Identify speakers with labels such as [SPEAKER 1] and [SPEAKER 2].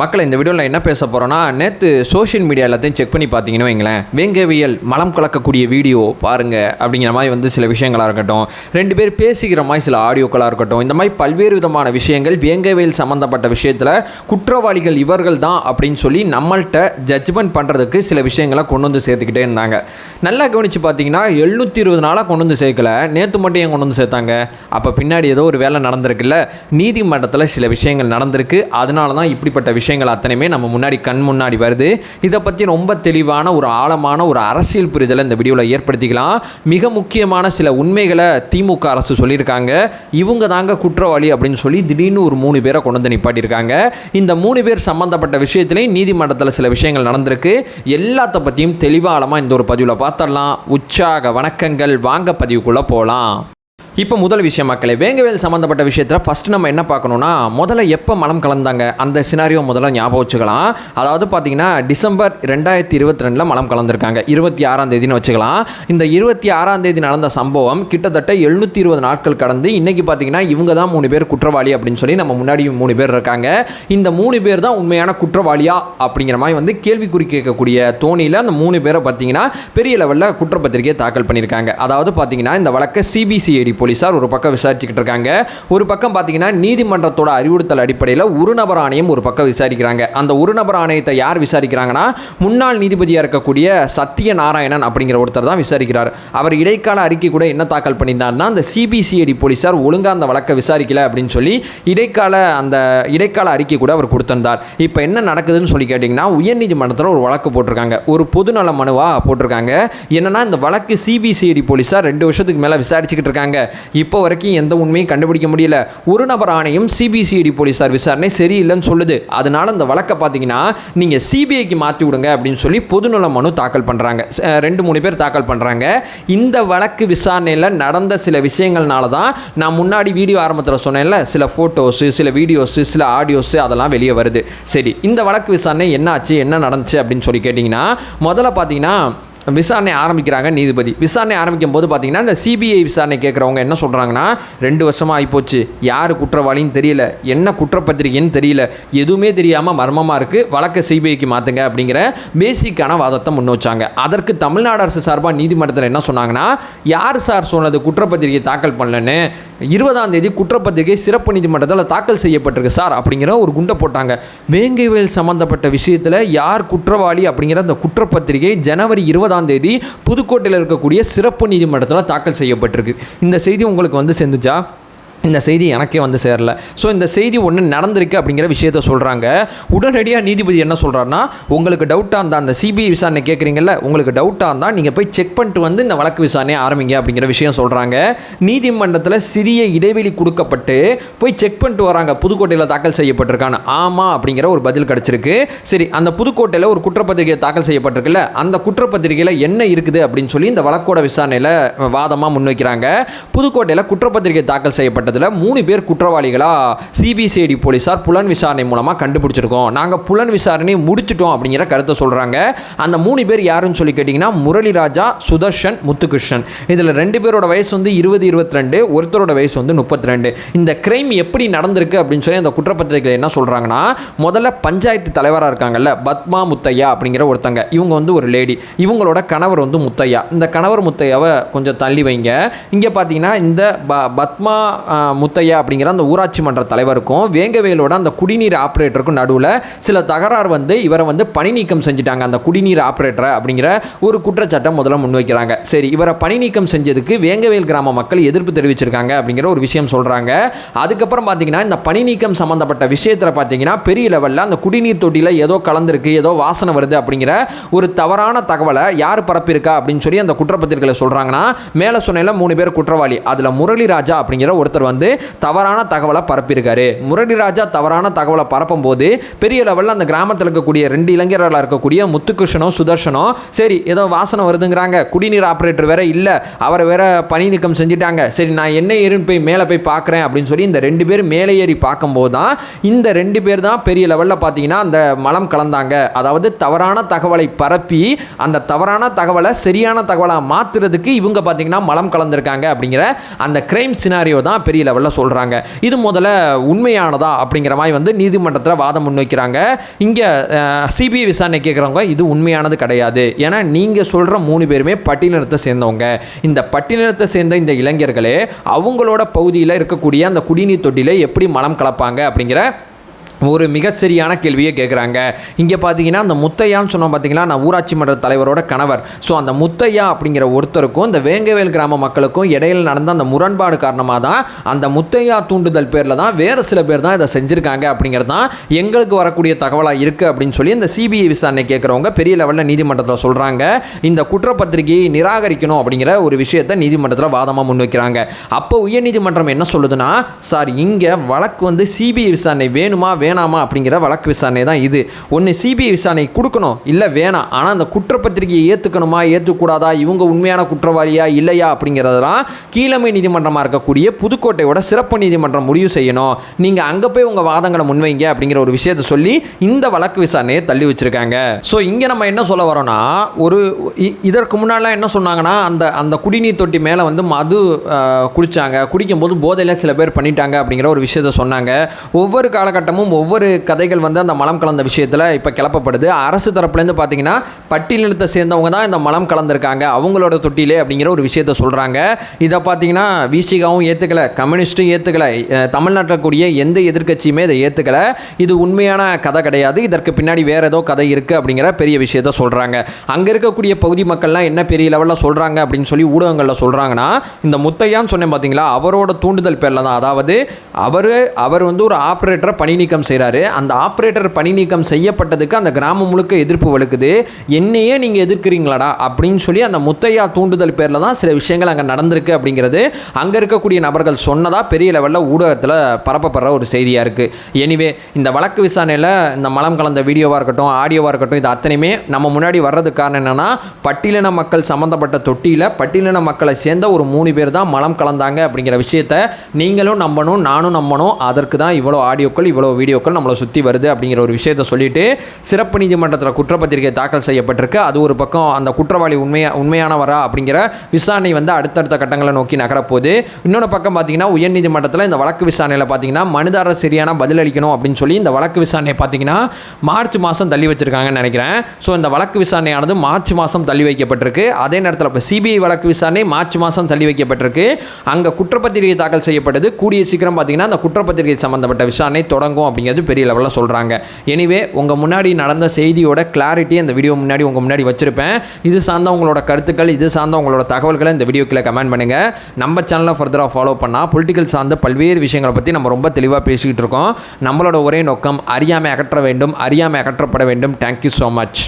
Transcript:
[SPEAKER 1] மக்களை இந்த வீடியோவில் என்ன பேச போகிறோன்னா நேற்று சோஷியல் மீடியா எல்லாத்தையும் செக் பண்ணி பார்த்தீங்கன்னு வைங்களேன். வேங்கவியல் மலம் கலக்கக்கூடிய வீடியோ பாருங்கள் அப்படிங்கிற மாதிரி வந்து சில விஷயங்களாக இருக்கட்டும். ரெண்டு பேர் பேசிக்கிற மாதிரி சில ஆடியோக்களாக இருக்கட்டும். இந்த மாதிரி பல்வேறு விதமான விஷயங்கள் வேங்கவியல் சம்மந்தப்பட்ட விஷயத்தில் குற்றவாளிகள் இவர்கள் தான் அப்படின்னு சொல்லி நம்மள்கிட்ட ஜட்ஜ்மெண்ட் பண்ணுறதுக்கு சில விஷயங்களை கொண்டு வந்து சேர்த்துக்கிட்டே இருந்தாங்க. நல்லா கவனித்து பார்த்தீங்கன்னா எழுநூற்றி இருபது நாளாக கொண்டு வந்து சேர்க்கல. நேற்று மட்டும் ஏன் கொண்டு வந்து சேர்த்தாங்க? அப்போ பின்னாடி ஏதோ ஒரு வேலை நடந்திருக்குல்ல. நீதிமன்றத்தில் சில விஷயங்கள் நடந்திருக்கு. அதனால தான் இப்படிப்பட்ட விஷயங்கள் அத்தனையுமே நம்ம முன்னாடி கண் முன்னாடி வருது. இதை பற்றி ரொம்ப தெளிவான ஒரு ஆழமான ஒரு அரசியல் புரிதலை இந்த வீடியோவில் ஏற்படுத்திக்கலாம். மிக முக்கியமான சில உண்மைகளை திமுக அரசு சொல்லியிருக்காங்க. இவங்க தாங்க குற்றவாளி அப்படின்னு சொல்லி திடீர்னு ஒரு மூணு பேரை கொண்டு வந்து நிப்பாட்டியிருக்காங்க. இந்த மூணு பேர் சம்பந்தப்பட்ட விஷயத்துலையும் நீதிமன்றத்தில் சில விஷயங்கள் நடந்திருக்கு. எல்லாத்த பற்றியும் தெளிவாளமாக இந்த ஒரு பதிவில் பார்த்தரலாம் உற்சாக வணக்கங்கள். வாங்க பதிவுக்குள்ளே போகலாம் இப்போ முதல் விஷயம் மக்களே வேங்கவேல் சம்மந்தப்பட்ட விஷயத்தில் ஃபஸ்ட் நம்ம என்ன பார்க்கணும்னா முதல்ல எப்போ மலம் கலந்தாங்க? அந்த சினாரியோ முதல்ல ஞாபகம் வச்சுக்கலாம். அதாவது பார்த்தீங்கன்னா டிசம்பர் ரெண்டாயிரத்தி இருபத்தி ரெண்டில் மலம் கலந்துருக்காங்க. இருபத்தி ஆறாம் தேதினு வச்சுக்கலாம். இந்த இருபத்தி ஆறாம் தேதி நடந்த சம்பவம் கிட்டத்தட்ட எழுநூற்றி இருபது நாட்கள் கடந்து இன்றைக்கி பார்த்தீங்கன்னா இவங்க தான் மூணு பேர் குற்றவாளி அப்படின்னு சொல்லி நம்ம முன்னாடி மூணு பேர் இருக்காங்க. இந்த மூணு பேர் தான் உண்மையான குற்றவாளியா அப்படிங்கிற மாதிரி வந்து கேள்விக்குறி கேட்கக்கூடிய தோணியில் அந்த மூணு பேரை பார்த்தீங்கன்னா பெரிய லெவலில் குற்றப்பத்திரிகையை தாக்கல் பண்ணியிருக்காங்க. அதாவது பார்த்தீங்கன்னா இந்த வழக்கை சிபிசிஐடி போலீஸார் ஒரு பக்கம் விசாரிச்சுக்கிட்டு இருக்காங்க. ஒரு பக்கம் பார்த்தீங்கன்னா நீதிமன்றத்தோட அறிவுறுத்தல் அடிப்படையில் ஒரு நபர் ஆணையம் ஒரு பக்கம் விசாரிக்கிறாங்க. அந்த ஒரு நபர் ஆணையத்தை யார் விசாரிக்கிறாங்கன்னா முன்னாள் நீதிபதியாக இருக்கக்கூடிய சத்திய நாராயணன் அப்படிங்கிற ஒருத்தர் தான் விசாரிக்கிறார். அவர் இடைக்கால அறிக்கை கூட என்ன தாக்கல் பண்ணியிருந்தாருன்னா அந்த சிபிசிஐடி போலீஸார் ஒழுங்காக அந்த வழக்கை விசாரிக்கல அப்படின்னு சொல்லி இடைக்கால அந்த இடைக்கால அறிக்கை கூட அவர் கொடுத்திருந்தார். இப்போ என்ன நடக்குதுன்னு சொல்லி கேட்டிங்கன்னா உயர்நீதிமன்றத்தில் ஒரு வழக்கு போட்டிருக்காங்க. ஒரு பொதுநல மனுவாக போட்டிருக்காங்க. என்னன்னா இந்த வழக்கு சிபிசிஐடி போலீஸார் ரெண்டு வருஷத்துக்கு மேலே விசாரிச்சுக்கிட்டு இருக்காங்க. இப்போ வரைக்கும் எந்த உண்மையும் கண்டுபிடிக்க முடியல. ஒரு நபர் ஆணையம் சிபிசிஐடி போலீஸார் விசாரணை சரியில்லைன்னு சொல்லுது. அதனால அந்த வழக்கை பார்த்தீங்கன்னா நீங்கள் சிபிஐக்கு மாற்றி விடுங்க அப்படின்னு சொல்லி பொதுநல மனு தாக்கல் பண்ணுறாங்க ரெண்டு மூணு பேர் தாக்கல் பண்ணுறாங்க இந்த வழக்கு விசாரணையில் நடந்த சில விஷயங்கள்னால தான் நான் முன்னாடி வீடியோ ஆரம்பத்தில் சொன்னேன்ல சில ஃபோட்டோஸு சில வீடியோஸு சில ஆடியோஸு அதெல்லாம் வெளியே வருது. சரி இந்த வழக்கு விசாரணை என்ன ஆச்சு என்ன நடந்துச்சு அப்படின்னு சொல்லி கேட்டிங்கன்னா முதல்ல பார்த்தீங்கன்னா விசாரணை ஆரம்பிக்கிறாங்க நீதிபதி. விசாரணை ஆரம்பிக்கும் போது பார்த்தீங்கன்னா இந்த சிபிஐ விசாரணை கேட்குறவங்க என்ன சொல்கிறாங்கன்னா ரெண்டு வருஷமாக ஆகிப்போச்சு யார் குற்றவாளின்னு தெரியல. என்ன குற்றப்பத்திரிகைன்னு தெரியல. எதுவுமே தெரியாமல் மர்மமாக இருக்குது வழக்கை சிபிஐக்கு மாற்றுங்க அப்படிங்கிற பேசிக்கான வாதத்தை முன் வச்சாங்க. அதற்கு தமிழ்நாடு அரசு சார்பாக நீதிமன்றத்தில் என்ன சொன்னாங்கன்னா யார் சார் சொன்னது? குற்றப்பத்திரிகை தாக்கல் பண்ணலன்னு. இருபதாம் தேதி குற்றப்பத்திரிகை சிறப்பு நீதிமன்றத்தில் தாக்கல் செய்யப்பட்டிருக்கு சார் அப்படிங்கிற ஒரு குண்டை போட்டாங்க. வேங்கைவேல் சம்பந்தப்பட்ட விஷயத்தில் யார் குற்றவாளி அப்படிங்கிற அந்த குற்றப்பத்திரிகை ஜனவரி இருபதாம் தேதி புதுக்கோட்டையில் இருக்கக்கூடிய சிறப்பு நீதிமன்றத்தில் தாக்கல் செய்யப்பட்டிருக்கு. இந்த செய்தி உங்களுக்கு வந்து சேர்ந்துச்சா? இந்த செய்தி எனக்கே வந்து சேரல. ஸோ இந்த செய்தி ஒன்று நடந்திருக்கு அப்படிங்கிற விஷயத்த சொல்கிறாங்க உடனடியாக நீதிபதி என்ன சொல்கிறாருன்னா உங்களுக்கு டவுட்டாக இருந்தால் அந்த சிபிஐ விசாரணை கேட்குறீங்கல்ல உங்களுக்கு டவுட்டாக இருந்தால் நீங்கள் போய் செக் பண்ணிட்டு வந்து இந்த வழக்கு விசாரணை ஆரம்பிங்க அப்படிங்கிற விஷயம் சொல்கிறாங்க நீதிமன்றத்தில் சிறிய இடைவெளி கொடுக்கப்பட்டு போய் செக் பண்ணிட்டு வராங்க. புதுக்கோட்டையில் தாக்கல் செய்யப்பட்டிருக்கான்னு. ஆமாம் அப்படிங்கிற ஒரு பதில் கிடச்சிருக்கு. சரி அந்த புதுக்கோட்டையில் ஒரு குற்றப்பத்திரிகை தாக்கல் செய்யப்பட்டிருக்குல்ல அந்த குற்றப்பத்திரிகையில் என்ன இருக்குது அப்படின்னு சொல்லி இந்த வழக்கோட விசாரணையில் வாதமாக முன்வைக்கிறாங்க. புதுக்கோட்டையில் குற்றப்பத்திரிகை தாக்கல் செய்யப்பட்டதில் மூணு பேர் குற்றவாளிகளாக சிபிசிஐடி போலீஸார் புலன் விசாரணை மூலமாக கண்டுபிடிச்சிருக்கோம். நாங்கள் புலன் விசாரணை முடிச்சிட்டோம் அப்படிங்கிற கருத்தை சொல்கிறாங்க அந்த மூணு பேர் யாருன்னு சொல்லி கேட்டிங்கன்னா முரளிராஜா சுதர்ஷன் முத்துகிருஷ்ணன். இதில் ரெண்டு பேரோட வயசு வந்து இருபது இருபத்தி ரெண்டு ஒருத்தரோட வயசு வந்து முப்பத்தி ரெண்டு இந்த கிரைம் எப்படி நடந்திருக்கு அப்படின்னு சொல்லி அந்த குற்றப்பத்திரிகையில் என்ன சொல்கிறாங்கன்னா முதல்ல பஞ்சாயத்து தலைவராக இருக்காங்கல்ல பத்மா முத்தையா அப்படிங்கிற ஒருத்தங்க. இவங்க வந்து ஒரு லேடி இவங்களோட கணவர் வந்து முத்தையா. இந்த கணவர் முத்தையாவை கொஞ்சம் தள்ளி வைங்க. இங்கே பார்த்தீங்கன்னா இந்த ப பத்மா முத்தையா அப்படிங்கிற அந்த ஊராட்சி மன்ற தலைவருக்கும் வேங்கவேலோட அந்த குடிநீர் ஆப்ரேட்டருக்கும் நடுவில் சில தகராறு வந்து இவரை வந்து பணி நீக்கம் செஞ்சுட்டாங்க. அந்த குடிநீர் ஆப்ரேட்டரை அப்படிங்கிற ஒரு குற்றச்சாட்டை முதல்ல முன்வைக்கிறாங்க. சரி இவரை பணி நீக்கம் செஞ்சதுக்கு வேங்கவேல் கிராம மக்கள் எதிர்ப்பு தெரிவிச்சிருக்காங்க அப்படிங்கிற ஒரு விஷயம் சொல்கிறாங்க அதுக்கப்புறம் பார்த்தீங்கன்னா இந்த பணி நீக்கம் சம்மந்தப்பட்ட விஷயத்தில் பார்த்தீங்கன்னா பெரிய லெவலில் அந்த குடிநீர் தொட்டியில் ஏதோ கலந்துருக்கு ஏதோ வாசனை வருது அப்படிங்கிற ஒரு தவறான தகவலை யார் பரப்பியிருக்கா அப்படின்னு சொல்லி அந்த குற்றப்பத்திரிகையில் சொல்கிறாங்கன்னா மேலே சொன்னையில் மூணு பேர் குற்றவாளி. அதில் முரளிராஜா அப்படிங்கிற ஒருத்தர் வந்து தவறான தகவலை பரப்பியிருக்காரு. முரளிராஜா தவறான தகவலை பரப்பும் போது பெரிய லெவலில் அந்த கிராமத்தில் இருக்கக்கூடிய ரெண்டு இளைஞர்களாக இருக்கக்கூடிய முத்துகிருஷ்ணனும் சுதர்ஷனும் சரி ஏதோ வாசனை வருதுங்கிறாங்க. குடிநீர் ஆப்ரேட்டர் வேற இல்லை. அவரை வேற பணி நீக்கம் செஞ்சுட்டாங்க. சரி நான் என்ன ஏறுன்னு போய் மேலே போய் பார்க்குறேன் அப்படின்னு சொல்லி இந்த ரெண்டு பேர் மேலே ஏறி பார்க்கும்போது தான் இந்த ரெண்டு பேர் தான் பெரிய லெவலில் பார்த்தீங்கன்னா அந்த மலம் கலந்தாங்க. அதாவது தவறான தகவலை பரப்பி அந்த தவறான தகவலை சரியான தகவலாக மாற்றுறதுக்கு இவங்க பார்த்தீங்கன்னா மலம் கலந்துருக்காங்க அப்படிங்கிற அந்த கிரைம் சினாரியோ தான் பெரிய பெரிய லெவலில் சொல்கிறாங்க இது முதல்ல உண்மையானதா அப்படிங்கிற மாதிரி வந்து நீதிமன்றத்தில் வாதம் முன்வைக்கிறாங்க. இங்கே சிபிஐ விசாரணை கேட்குறவங்க இது உண்மையானது கிடையாது. ஏன்னா நீங்கள் சொல்கிற மூணு பேருமே பட்டியலினத்தை சேர்ந்தவங்க. இந்த பட்டியலினத்தை சேர்ந்த இந்த இளைஞர்களே அவங்களோட பகுதியில் இருக்கக்கூடிய அந்த குடிநீர் தொட்டியில் எப்படி மலம் கலப்பாங்க அப்படிங்கிற ஒரு மிக சரியான கேள்வியை கேட்குறாங்க இங்கே பார்த்தீங்கன்னா அந்த முத்தையான்னு சொன்னோம் பார்த்தீங்களா நான் ஊராட்சி மன்ற தலைவரோட கணவர். ஸோ அந்த முத்தையா அப்படிங்கிற ஒருத்தருக்கும் இந்த வேங்கவேல் கிராம மக்களுக்கும் இடையில் நடந்த அந்த முரண்பாடு காரணமாக தான் அந்த முத்தையா தூண்டுதல் பேரில் தான் வேறு சில பேர் தான் இதை செஞ்சுருக்காங்க அப்படிங்கிறது தான் எங்களுக்கு வரக்கூடிய தகவலாக இருக்குது அப்படின்னு சொல்லி இந்த சிபிஐ விசாரணை கேட்குறவங்க பெரிய லெவலில் நீதிமன்றத்தில் சொல்கிறாங்க இந்த குற்றப்பத்திரிகையை நிராகரிக்கணும் அப்படிங்கிற ஒரு விஷயத்தை நீதிமன்றத்தில் வாதமாக முன்வைக்கிறாங்க அப்போ உயர்நீதிமன்றம் என்ன சொல்லுதுன்னா சார் இங்கே வழக்கு வந்து சிபிஐ விசாரணை வேணுமா வேணும் வேணாமா அப்படிங்கிற வழக்கு விசாரணை தான் இது. ஒன்று சிபிஐ விசாரணை கொடுக்கணும். இல்லை வேணாம். ஆனால் அந்த குற்றப்பத்திரிகையை ஏற்றுக்கணுமா ஏற்றுக்கூடாதா இவங்க உண்மையான குற்றவாளியா இல்லையா அப்படிங்கிறதெல்லாம் கீழமை நீதிமன்றமாக இருக்கக்கூடிய புதுக்கோட்டையோட சிறப்பு நீதிமன்றம் முடிவு செய்யணும். நீங்கள் அங்கே போய் உங்கள் வாதங்களை முன்வைங்க அப்படிங்கிற ஒரு விஷயத்தை சொல்லி இந்த வழக்கு விசாரணையை தள்ளி வச்சிருக்காங்க. ஸோ இங்கே நம்ம என்ன சொல்ல வரோம்னா ஒரு இதற்கு முன்னாடிலாம் என்ன சொன்னாங்கன்னா அந்த அந்த குடிநீர் தொட்டி மேலே வந்து மது குடித்தாங்க குடிக்கும்போது போதையில் சில பேர் பண்ணிட்டாங்க அப்படிங்கிற ஒரு விஷயத்த சொன்னாங்க. ஒவ்வொரு காலகட்டமும் ஒவ்வொரு கதைகள் வந்து அந்த மலம் கலந்த விஷயத்தில் இப்போ கிளப்பப்படுது. அரசு தரப்புலேருந்து பார்த்தீங்கன்னா பட்டியலினத்தை சேர்ந்தவங்க தான் இந்த மலம் கலந்துருக்காங்க. அவங்களோட தொட்டிலே அப்படிங்கிற ஒரு விஷயத்த சொல்கிறாங்க இதை பார்த்தீங்கன்னா விசிகாவும் ஏற்றுக்கல கம்யூனிஸ்ட்டும் ஏற்றுக்கல தமிழ்நாட்டில் இருக்கக்கூடிய எந்த எதிர்க்கட்சியுமே இதை ஏற்றுக்கல இது உண்மையான கதை கிடையாது. இதற்கு பின்னாடி வேறு ஏதோ கதை இருக்குது அப்படிங்கிற பெரிய விஷயத்த சொல்கிறாங்க அங்கே இருக்கக்கூடிய பகுதி மக்கள்லாம் என்ன பெரிய லெவலில் சொல்கிறாங்க அப்படின்னு சொல்லி ஊடகங்களில் சொல்கிறாங்கன்னா இந்த முத்தையான்னு சொன்னேன் பார்த்தீங்களா அவரோட தூண்டுதல் பேரில் தான். அதாவது அவர் அவர் வந்து ஒரு ஆப்ரேட்டரை பணி நீக்கம் செய்கிறாரு அந்த ஆப்ரேட்டர் பணி நீக்கம் செய்யப்பட்டதுக்கு அந்த கிராமம் முழுக்க எதிர்ப்பு வலுக்குது. என்னையே நீங்கள் எதிர்க்கிறீங்களாடா? அப்படின்னு சொல்லி அந்த முத்தையா தூண்டுதல் பேரில் தான் சில விஷயங்கள் அங்கே நடந்திருக்கு அப்படிங்கிறது. அங்கே இருக்கக்கூடிய நபர்கள் சொன்னதாக பெரிய லெவலில் ஊடகத்தில் பரப்பப்படுற ஒரு செய்தியாக இருக்குது எனிவே இந்த வழக்கு விசாரணையில் இந்த மலம் கலந்த வீடியோவாக இருக்கட்டும் ஆடியோவாக இருக்கட்டும் இது அத்தனையுமே நம்ம முன்னாடி வர்றதுக்கு காரணம் என்னென்னா பட்டியலின மக்கள் சம்மந்தப்பட்ட தொட்டியில் பட்டியலின மக்களை சேர்ந்த ஒரு மூணு பேர் தான் மலம் கலந்தாங்க அப்படிங்கிற விஷயத்த நீங்களும் நம்பணும் நானும் நம்பணும். அதற்கு தான் இவ்வளோ ஆடியோக்கள் இவ்வளோ வீடியோ வீடியோக்கள் நம்மளை சுற்றி வருது அப்படிங்கிற ஒரு விஷயத்தை சொல்லிட்டு சிறப்பு நீதிமன்றத்தில் குற்றப்பத்திரிகை தாக்கல் செய்யப்பட்டிருக்கு. அது ஒரு பக்கம் அந்த குற்றவாளி உண்மையா உண்மையானவரா அப்படிங்கிற விசாரணை வந்து அடுத்தடுத்த கட்டங்களை நோக்கி நகரப்போகுது. இன்னொரு பக்கம் பார்த்தீங்கன்னா உயர்நீதிமன்றத்தில் இந்த வழக்கு விசாரணையில் பார்த்தீங்கன்னா மனுதாரர் சரியான பதிலளிக்கணும் அப்படின்னு சொல்லி இந்த வழக்கு விசாரணை பார்த்தீங்கன்னா மார்ச் மாதம் தள்ளி வச்சிருக்காங்கன்னு நினைக்கிறேன். ஸோ இந்த வழக்கு விசாரணையானது மார்ச் மாதம் தள்ளி வைக்கப்பட்டிருக்கு. அதே நேரத்தில் இப்போ சிபிஐ வழக்கு விசாரணை மார்ச் மாதம் தள்ளி வைக்கப்பட்டிருக்கு. அங்கே குற்றப்பத்திரிகை தாக்கல் செய்யப்பட்டது. கூடிய சீக்கிரம் பார்த்தீங்கன்னா அந்த குற்றப்பத்திரிகை சம்பந்தப்பட்ட விசாரணை தொடங்கும் அப்படின்னு அப்படிங்கிறது பெரிய லெவலில் சொல்கிறாங்க எனிவே உங்கள் முன்னாடி நடந்த செய்தியோட கிளாரிட்டி அந்த வீடியோ முன்னாடி உங்கள் முன்னாடி வச்சிருப்பேன். இது சார்ந்த உங்களோட கருத்துக்கள் இது சார்ந்த உங்களோட தகவல்களை இந்த வீடியோக்கில் கமெண்ட் பண்ணுங்கள் நம்ம சேனலை ஃபர்தராக ஃபாலோ பண்ணால் பொலிட்டிக்கல் சார்ந்த பல்வேறு விஷயங்களை பற்றி நம்ம ரொம்ப தெளிவாக பேசிக்கிட்டு இருக்கோம். நம்மளோட ஒரே நோக்கம் அறியாமை அகற்ற வேண்டும் அறியாமை அகற்றப்பட வேண்டும். Thank you so much